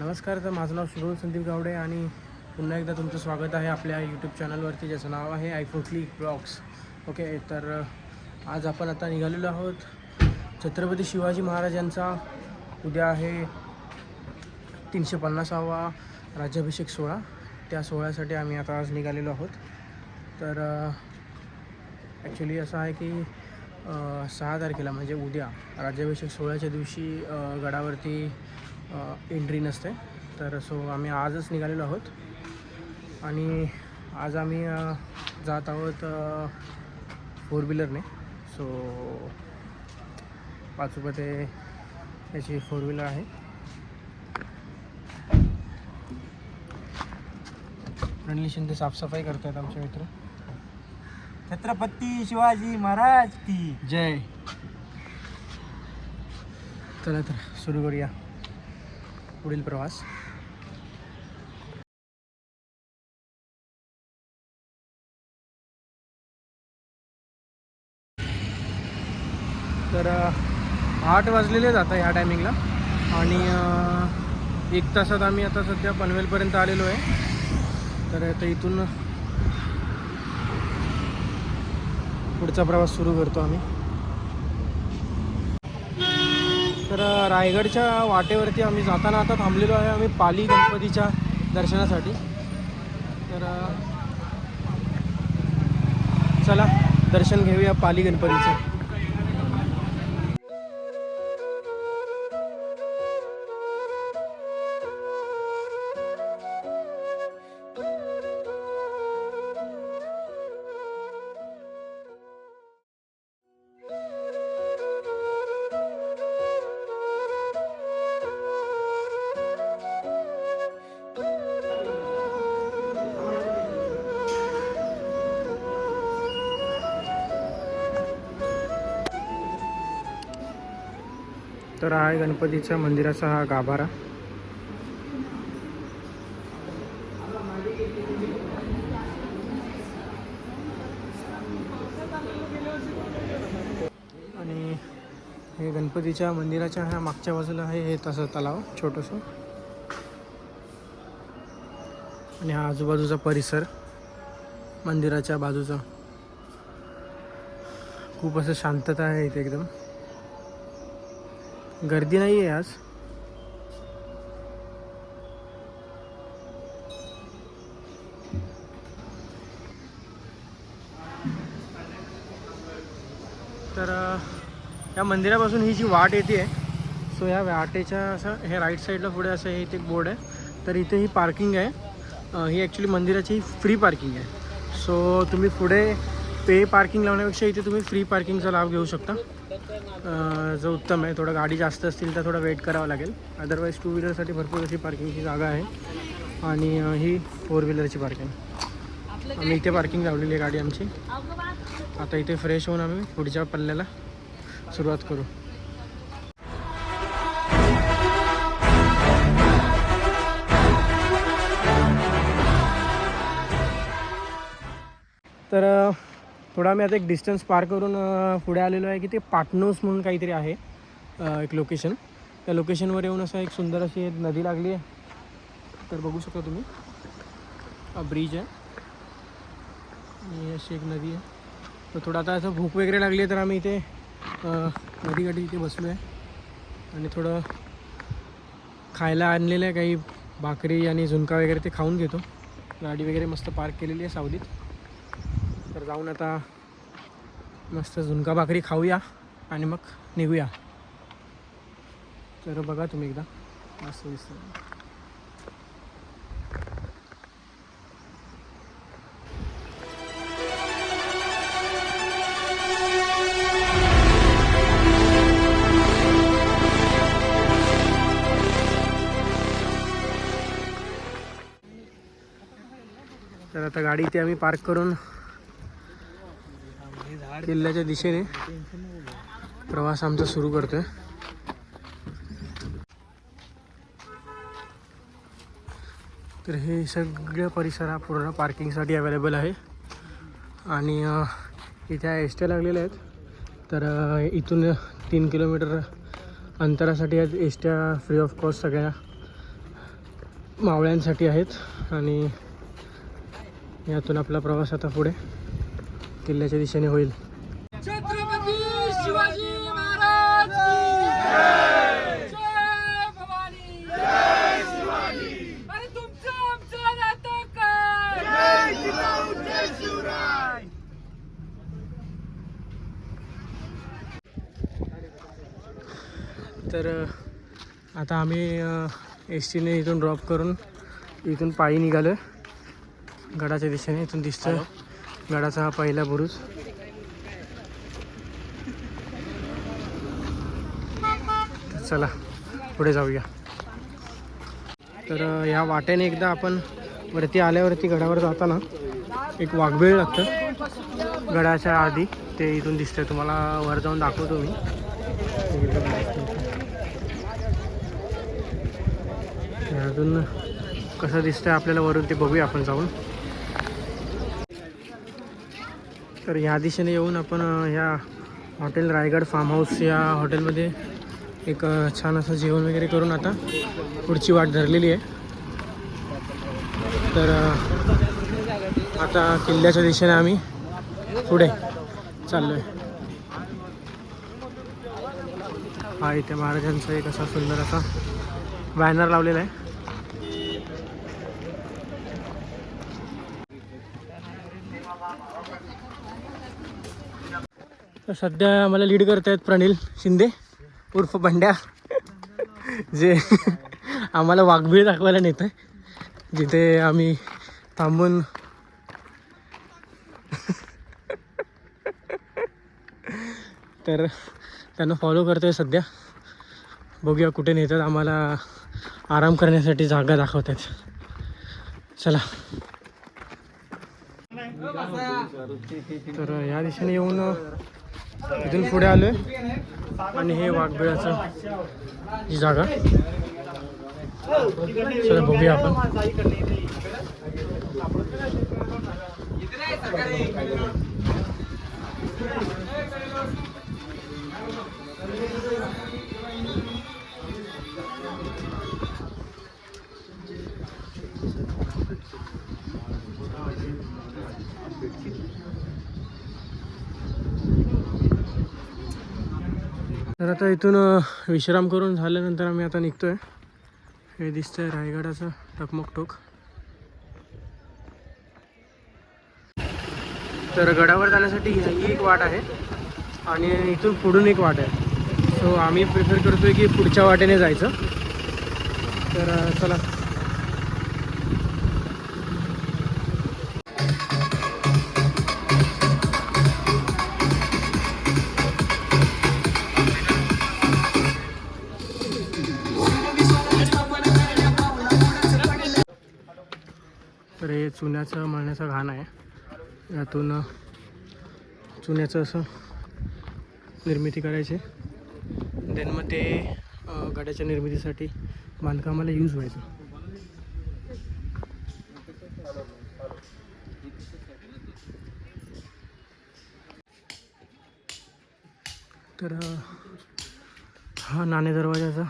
नमस्कार तर माझं नाव शुभम संदीप गावडे आणि पुन्हा एकदा तुमचं स्वागत आहे आपल्या यूट्यूब चॅनलवरती ज्याचं नाव आहे आयफोटली ब्लॉग्स ओके तर आज आपण आता निघालेलो आहोत छत्रपती शिवाजी महाराजांचा उद्या आहे तीनशे पन्नासावा राज्याभिषेक सोहळा. त्या सोहळ्यासाठी आम्ही आता आज निघालेलो आहोत. तर ॲक्च्युली असं आहे की सहा तारखेला म्हणजे उद्या राज्याभिषेक सोहळ्याच्या दिवशी गडावरती एंट्री नसते. तर सो आम्ही आजच निघालेलो आहोत. आणि आज आम्ही जात आहोत फोर व्हीलरने सो पाच रुपये ते याची फोर व्हीलर आहे. रणली शिंदे साफसफाई करतायत आमचे मित्र. छत्रपती शिवाजी महाराज की. जय. चला तर सुरू करूया. पुढील प्रवास. तर आठ वाजलेले जातं ह्या टायमिंगला आणि एक तासात आम्ही आता सध्या पनवेलपर्यंत आलेलो आहे. तर आता इथून पुढचा प्रवास सुरू करतो आम्ही. तर रायगडच्या वाटेवरती आम्ही जाताना आता थांबलेलो आहे आम्ही पाली गणपतीच्या दर्शनासाठी. तर चला दर्शन घेऊया पाली गणपतीचं. आहे गणपतीच्या मंदिराचा हा गाभारा. आणि हे गणपतीच्या मंदिराच्या ह्या मागच्या बाजूला आहे हे तसं तलाव छोटंसं. आणि हा आजूबाजूचा परिसर मंदिराच्या बाजूचा. खूप असं शांतता आहे इथे एकदम. गर्दी नाही आहे आज. तर या मंदिरापासून ही जी वाट येते सो या वाटेच्या असं हे राईट साईडला पुढे असं हे इथे एक बोर्ड आहे. तर इथे ही पार्किंग आहे. ही ॲक्च्युली मंदिराची फ्री पार्किंग आहे. सो तुम्ही पुढे पे पार्किंग लावण्यापेक्षा इथे तुम्ही फ्री पार्किंगचा लाभ घेऊ शकता. जो उत्तम आहे थोडं गाडी जास्त असतील तर थोडं वेट करावं लागेल. अदरवाईज टू व्हीलरसाठी भरपूर अशी पार्किंगची जागा आहे. आणि ही फोर व्हीलरची पार्किंग आम्ही इथे पार्किंग लावलेली आहे गाडी आमची. आता इथे फ्रेश होऊन आम्ही पुढच्या पल्ल्याला सुरुवात करू. तर थोडा आम्ही आता एक डिस्टन्स पार करून पुढे आलेलो आहे की ते पाटनोस म्हणून काहीतरी आहे एक लोकेशन त्या लोकेशनवर येऊन असं एक सुंदर अशी एक नदी लागली आहे. तर बघू शकता तुम्ही. हा ब्रिज आहे. आणि अशी एक नदी आहे. तर थोडं आता असं भूक वगैरे लागली आहे तर आम्ही इथे नदीकाठी इथे बसलो आहे आणि थोडं खायला आणलेलं आहे. काही भाकरी आणि झुणका वगैरे ते खाऊन घेतो. गाडी वगैरे मस्त पार्क केलेली आहे सावलीत. तर जाऊन आता मस्त झुणका भाकरी खाऊया आणि मग निघूया. तर बघा तुम्ही एकदा. मस्त दिसतं तर आता गाडी इथे आम्ही पार्क करून किल्ल्याच्या दिशेने प्रवास आमचा सुरू करतोय. तर हे सगळं परिसर हा पूर्ण पार्किंगसाठी अवेलेबल आहे. आणि इथे एस ट्या लागलेल्या आहेत. तर इथून तीन किलोमीटर अंतरासाठी आज एस ट्या फ्री ऑफ कॉस्ट सगळ्या मावळ्यांसाठी आहेत. आणि यातून आपला प्रवास आता पुढे किल्ल्याच्या दिशेने होईल छत्रपती शिवाजी महाराज की जय भवानी जय शिवाजी अरे तुमचं आमचं नातं काय जय जिजाऊ जय शिवराय तर आता आम्ही एस टीने इथून ड्रॉप करून इथून पायी निघालो गडाच्या दिशेने इथून दिसतोय. गडाचा हा पहिला बुरुज. चला पुढे जाऊया. तर अ, या वाटेने एकदा आपण वरती आल्यावरती गडावर जाताना एक वाघबीळ लागतं. गडाच्या आधी ते इथून दिसतंय. तुम्हाला वर जाऊन दाखवतो मी एकदम मस्त इथे. हे अजून कसं दिसतंय आपल्याला वरून ते बघूया आपण जाऊन. तर ह्या दिशेने येऊन आपण ह्या हॉटेल रायगड फार्म हाऊस या हॉटेलमध्ये एक छान असं जेवण वगैरे करून आता पुढची वाट धरलेली आहे. तर आता किल्ल्याच्या दिशेने आम्ही पुढे चाललो आहे हा इथे महाराजांचा एक असा सुंदर असा बॅनर लावलेला आहे. तर सध्या मला लीड करत आहेत प्रणिल शिंदे उर्फ बंड्या जे आम्हाला वाघबीळ दाखवायला नेत आहे जिथे आम्ही थांबून तर त्यांना फॉलो करतो आहे सध्या. बघूया कुठे नेतात. आम्हाला आराम करण्यासाठी जागा दाखवत आहेत चला. तर या दिशेने येऊन इथून पुढे आलोय. आणि हे वाघबिळाचं ही जागा. चला बघूया आपण. तर आता इथून विश्राम करून झाल्यानंतर आम्ही आता निघतोय. हे दिसतंय रायगडाचं टकमकटोक. तर गडावर जाण्यासाठी ही एक वाट आहे आणि इथून पुढून एक वाट आहे. सो आम्ही प्रिफर करतोय की पुढच्या वाटेने जायचं. तर चला. हे चुन्याचं मळण्याचं घाण आहे. यातून चुन्याचं असं निर्मिती करायची. देन मग ते गड्याच्या निर्मितीसाठी बांधकामाला यूज व्हायचं. तर हा नाणे दरवाजाचा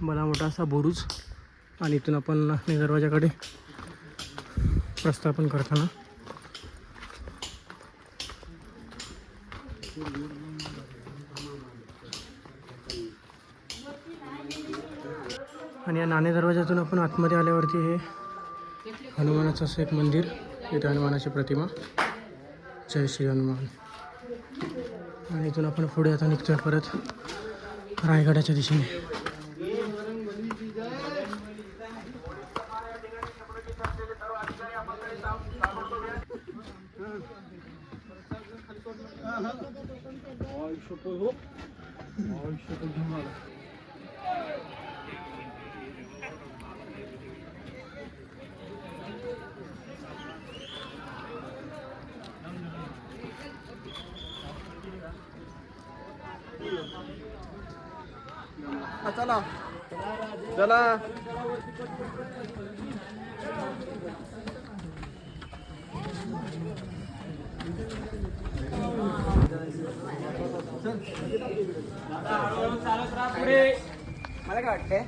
बला मोठा असा बोरूच आणि इथून आपण नाणे दरवाजाकडे प्रस्थापन करताना. आणि या नाणे दरवाज्यातून आपण आतमध्ये आल्यावरती हे हनुमानाचं असं एक मंदिर इथे हनुमानाची प्रतिमा. जय श्री हनुमान. आणि इथून आपण पुढे आता निघतोय परत रायगडाच्या दिशेने. चला चला मला वाटतंय?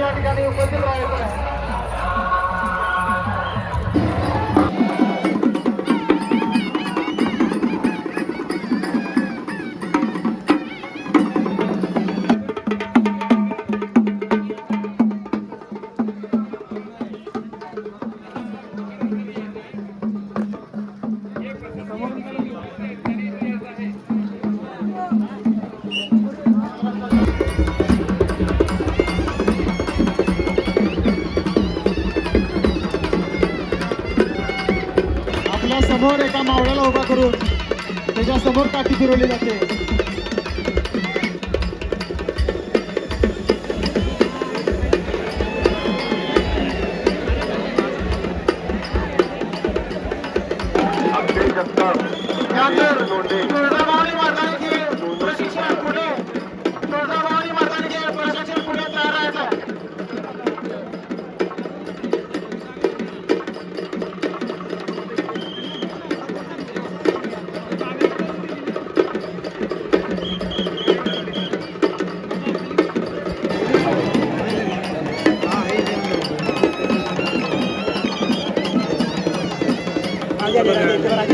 या ठिकाणी उपस्थित राहायचं समोर एका मावळ्याला उभा करून त्याच्यासमोर काठी फिरवली जाते. Gracias.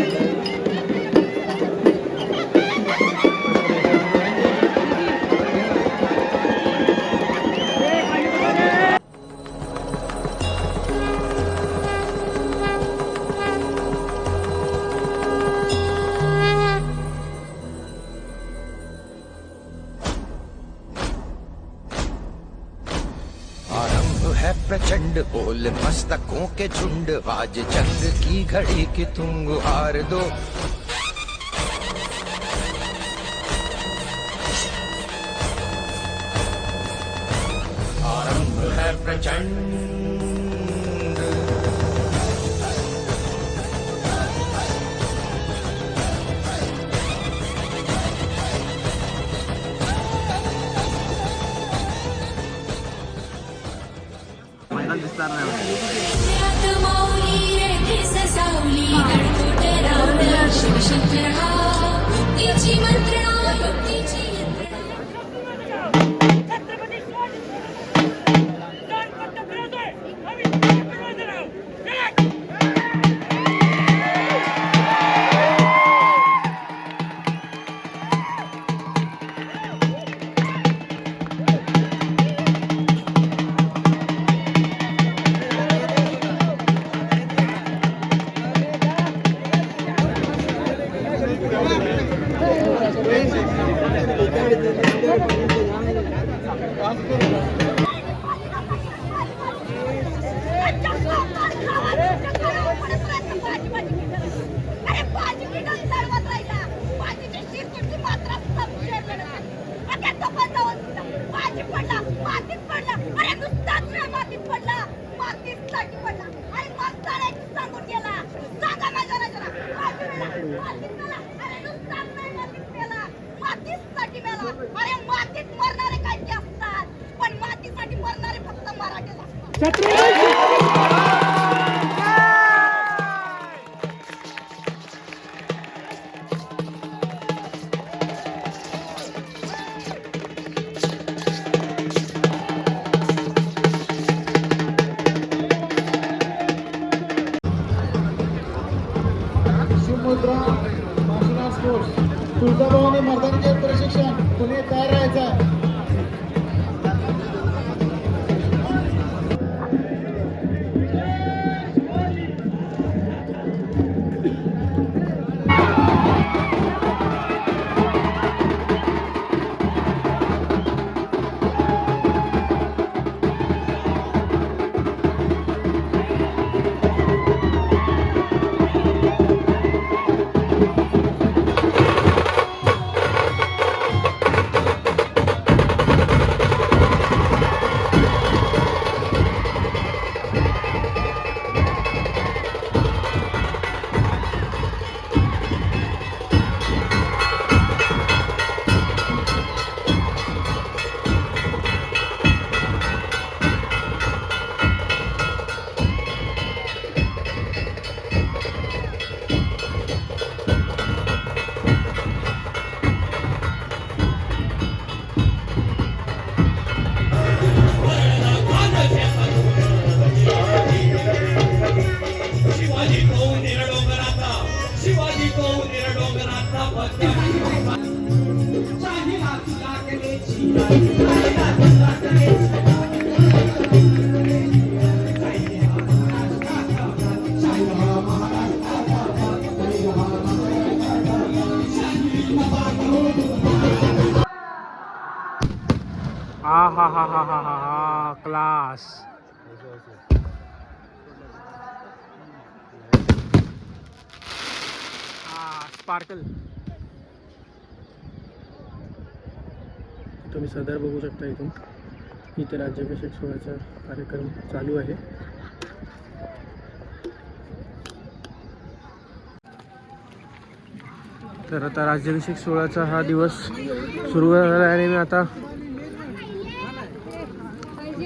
की घड़ी कि तुम गुहार दो आरंभ शिवशक्त्या इति मन्त्रा तो निरडोंगराचा शिवाजी तो निरडोंगराचा भक्त शाहीला तुला कलेची शाहीला तुला कलेची हा हा हा हा हा हा हा क्लास स्पार्कल तुम्ही सदर बघू शकता इथून. इथे राज्याभिषेक सोहळ्याचा कार्यक्रम चालू आहे. तर आता राज्याभिषेक सोहळ्याचा हा दिवस सुरू झाला आहे आणि मी आता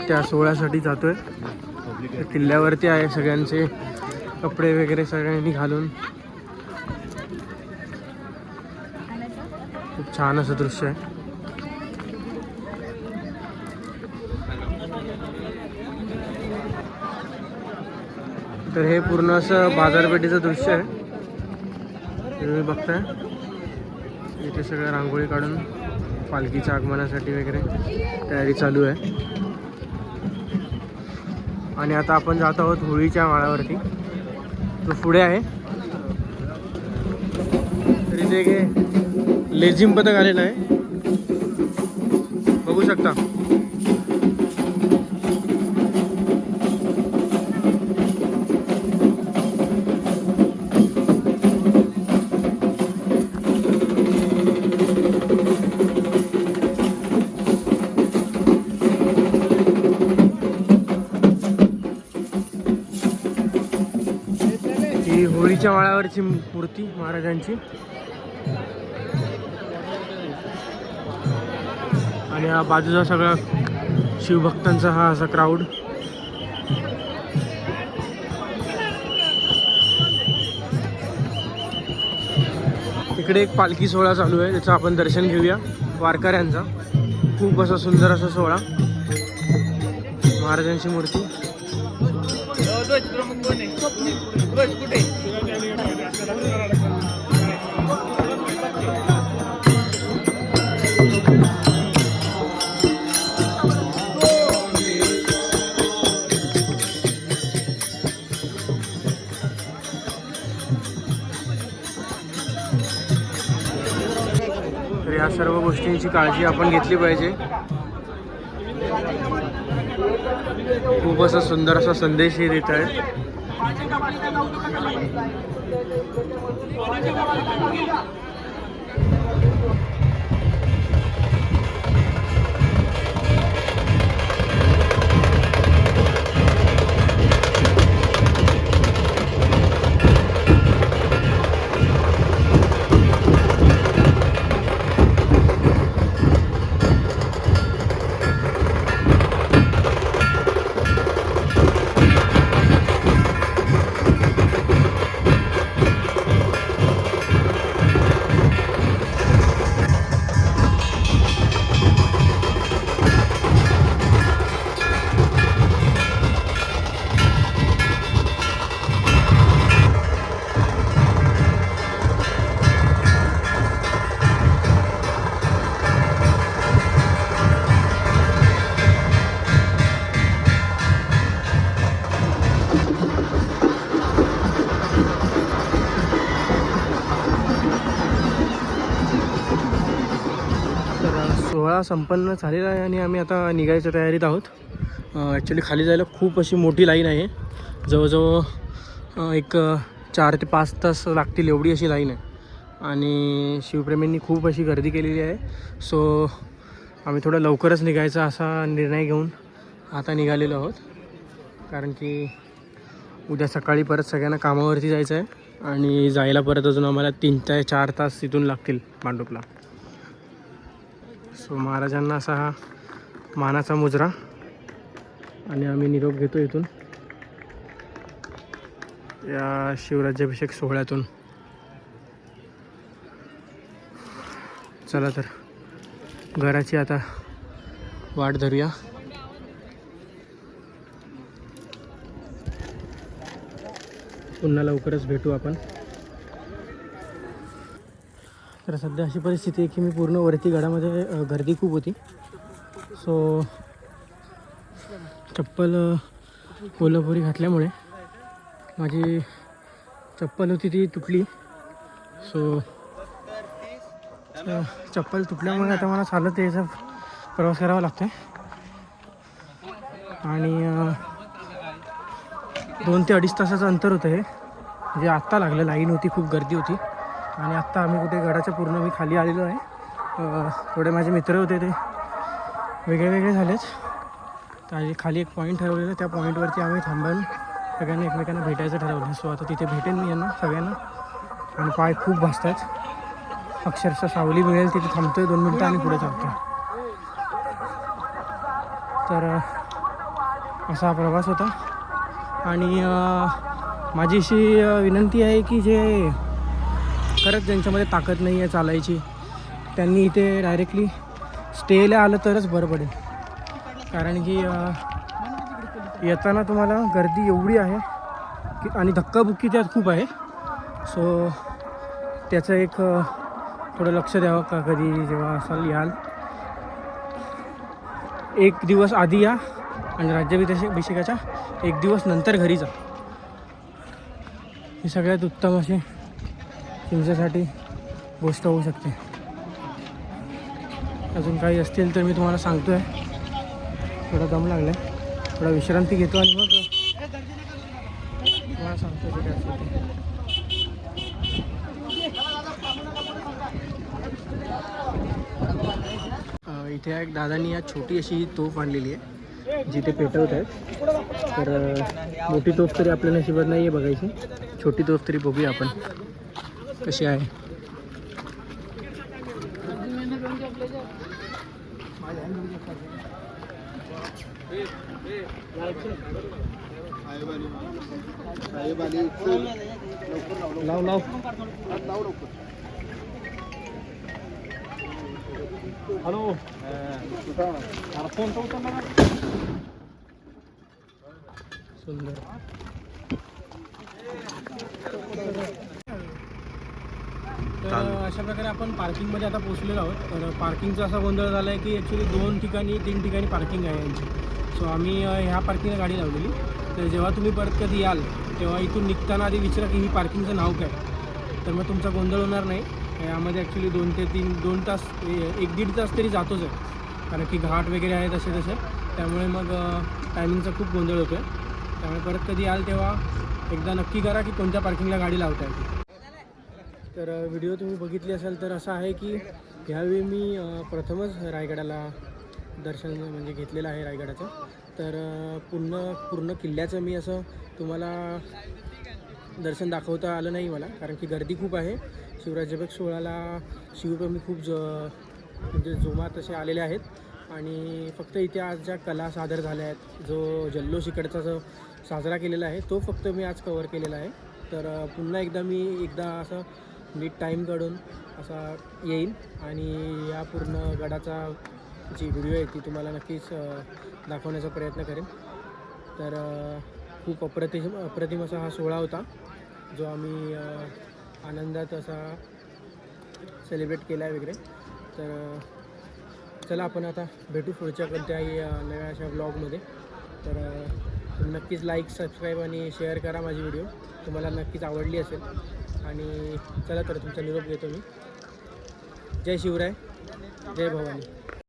त्या सोहळ्यासाठी जातोय. आहे किल्ल्यावरती आहे सगळ्यांचे कपडे वगैरे सगळ्यांनी घालून. छान असं दृश्य आहे. तर हे पूर्ण असं बाजारपेठेचं दृश्य आहे. हे तुम्ही बघताय. इथे सगळं रांगोळी काढून पालखीच्या आगमनासाठी वगैरे तयारी चालू आहे. आणि आता आपण जात आहोत होळीच्या माळावरती. तो पुढे आहे. तरी इथे लेझिम पथक आलेलं आहे. बघू शकता. ही होळीच्या माळावरची मूर्ती महाराजांची. आणि हा बाजूचा सगळा शिवभक्तांचा हा असा क्राऊड इकडे एक पालखी सोहळा चालू आहे त्याचं आपण दर्शन घेऊया. वारकऱ्यांचा. खूप असा सुंदर असा सोहळा. महाराजांची मूर्ती. सर्व गोष्टींची काळजी आपण घेतली पाहिजे. खूप असा सुंदर असा संदेशही देत आहे संपन्न झालेला आहे आणि आम्ही आता निघायच्या तयारीत आहोत. ॲक्च्युली खाली जायला खूप अशी मोठी लाईन आहे. जवळजवळ एक चार ते पाच तास लागतील एवढी अशी लाईन आहे. आणि शिवप्रेमींनी खूप अशी गर्दी केलेली आहे. सो आम्ही थोडं लवकरच निघायचा असा निर्णय घेऊन आता निघालेलो आहोत. कारण की उद्या सकाळी परत सगळ्यांना कामावरती जायचं आहे. आणि जायला परत अजून आम्हाला तीन ते चार तास तिथून लागतील मांडूपला. सो महाराजांना असा हा मानाचा मुजरा. आणि आम्ही निरोप घेतो इथून. या शिवराज्याभिषेक सोहळ्यातून. चला तर घराची आता वाट धरूया. पुन्हा लवकरच भेटू आपण. तर सध्या अशी परिस्थिती आहे की मी पूर्ण वरती गडामध्ये गर्दी खूप होती. सो चप्पल कोल्हापुरी घातल्यामुळे माझी चप्पल होती ती तुटली. सो चप्पल तुटल्यामुळे आता मला चालत यायचा प्रवास करावा लागतो आणि दोन ते अडीच तासाचं अंतर होतं हे. म्हणजे आत्ता लागलं लाईन होती खूप गर्दी होती. आणि आत्ता आम्ही कुठे गडाच्या पूर्ण मी खाली आलेलो आहे. थोडे माझे मित्र होते ते. वेगळे वेगळे झालेच तर आणि खाली एक पॉईंट ठरवलेलं त्या पॉईंटवरती आम्ही थांबून सगळ्यांना एकमेकांना भेटायचं ठरवलं. सो आता तिथे भेटेन मी यांना सगळ्यांना. आणि पाय खूप भासतात. अक्षरशः सावली मिळेल तिथे थांबतोय दोन मिनटं आणि पुढे चालतो तर असा हा प्रवास होता. आणि माझी अशी विनंती आहे की जे खरंच ज्यांच्यामध्ये ताकद नाही आहे चालायची त्यांनी इथे डायरेक्टली स्टेला आलं तरच बरं पडेल. कारण की येताना तुम्हाला गर्दी एवढी आहे की आणि धक्काबुक्की त्यात खूप आहे. सो त्याचं एक थोडं लक्ष द्यावं का कधी जेव्हा असाल याल. एक दिवस आधी या आणि राज्याभिषेकाच्या अभिषेकाच्या एक दिवस नंतर घरी जा. हे सगळ्यात उत्तम असे तुमच्यासाठी गोष्ट होऊ शकते. अजून काही असतील तर मी तुम्हाला सांगतो आहे थोडा दम लागला आहे थोडा विश्रांती घेतो आणि मग तुम्हाला सांगतो काय असेल इथे एक दादांनी या छोटी अशी तोफ आणलेली आहे जिथे पेटवत आहेत. तर मोठी तोफ तरी आपल्या नशिबात नाही आहे बघायची. छोटी तोफ तरी बघूया आपण. कशी आहे? लाव लाव. हॅलो. सुंदर तर अशा प्रकारे आपण पार्किंगमध्ये आता पोचलेलो आहोत. तर पार्किंगचा असा गोंधळ झाला आहे की ॲक्च्युली दोन ठिकाणी तीन ठिकाणी पार्किंग आहे यांची. सो आम्ही ह्या पार्किंगला गाडी लावलेली. तर जेव्हा तुम्ही परत कधी याल तेव्हा इथून निघताना आधी विचारा की ही पार्किंगचं नाव काय. तर मग तुमचा गोंधळ होणार नाही. यामध्ये ॲक्च्युली दोन ते तीन दोन तास एक दीड तास तरी जातोच आहे. कारण की घाट वगैरे आहे तसे तसे. त्यामुळे मग टायमिंगचा खूप गोंधळ होतो आहे त्यामुळे परत कधी याल तेव्हा एकदा नक्की करा की कोणत्या पार्किंगला गाडी लावता येते तर व्हिडिओ तुम्ही बघितली असाल तर असं आहे की ह्यावेळी मी प्रथमच रायगडाला दर्शन म्हणजे घेतलेलं आहे रायगडाचं. तर पूर्ण पूर्ण किल्ल्याचं मी असं तुम्हाला दर्शन दाखवता आलं नाही मला कारण की गर्दी खूप आहे. शिवराज्याभिषेक सोहळ्याला शिवप्रेमी खूप ज म्हणजे जोमात असे आलेले आहेत. आणि फक्त इथे आज ज्या कला सादर झाल्या आहेत जो जल्लोष इकडचा जो साजरा केलेला आहे तो फक्त मी आज कवर केलेला आहे. तर पुन्हा एकदा मी एकदा असं म्हणजे नीट टाईम काढून असा येईल. आणि या पूर्ण गडाचा जी व्हिडिओ आहे ती तुम्हाला नक्कीच दाखवण्याचा प्रयत्न करेन. तर खूप अप्रतिम अप्रतिम असा हा सोहळा होता जो आम्ही आनंदात असा सेलिब्रेट केला आहे वगैरे. तर चला आपण आता भेटू पुढच्या कोणत्याही नव्या अशा ब्लॉगमध्ये तर नक्कीच लाईक सबस्क्राईब आणि शेअर करा माझी व्हिडिओ तुम्हाला नक्कीच आवडली असेल. आणि चला तर तुमचा निरोप घेतो मी. जय शिवराय जय भवानी.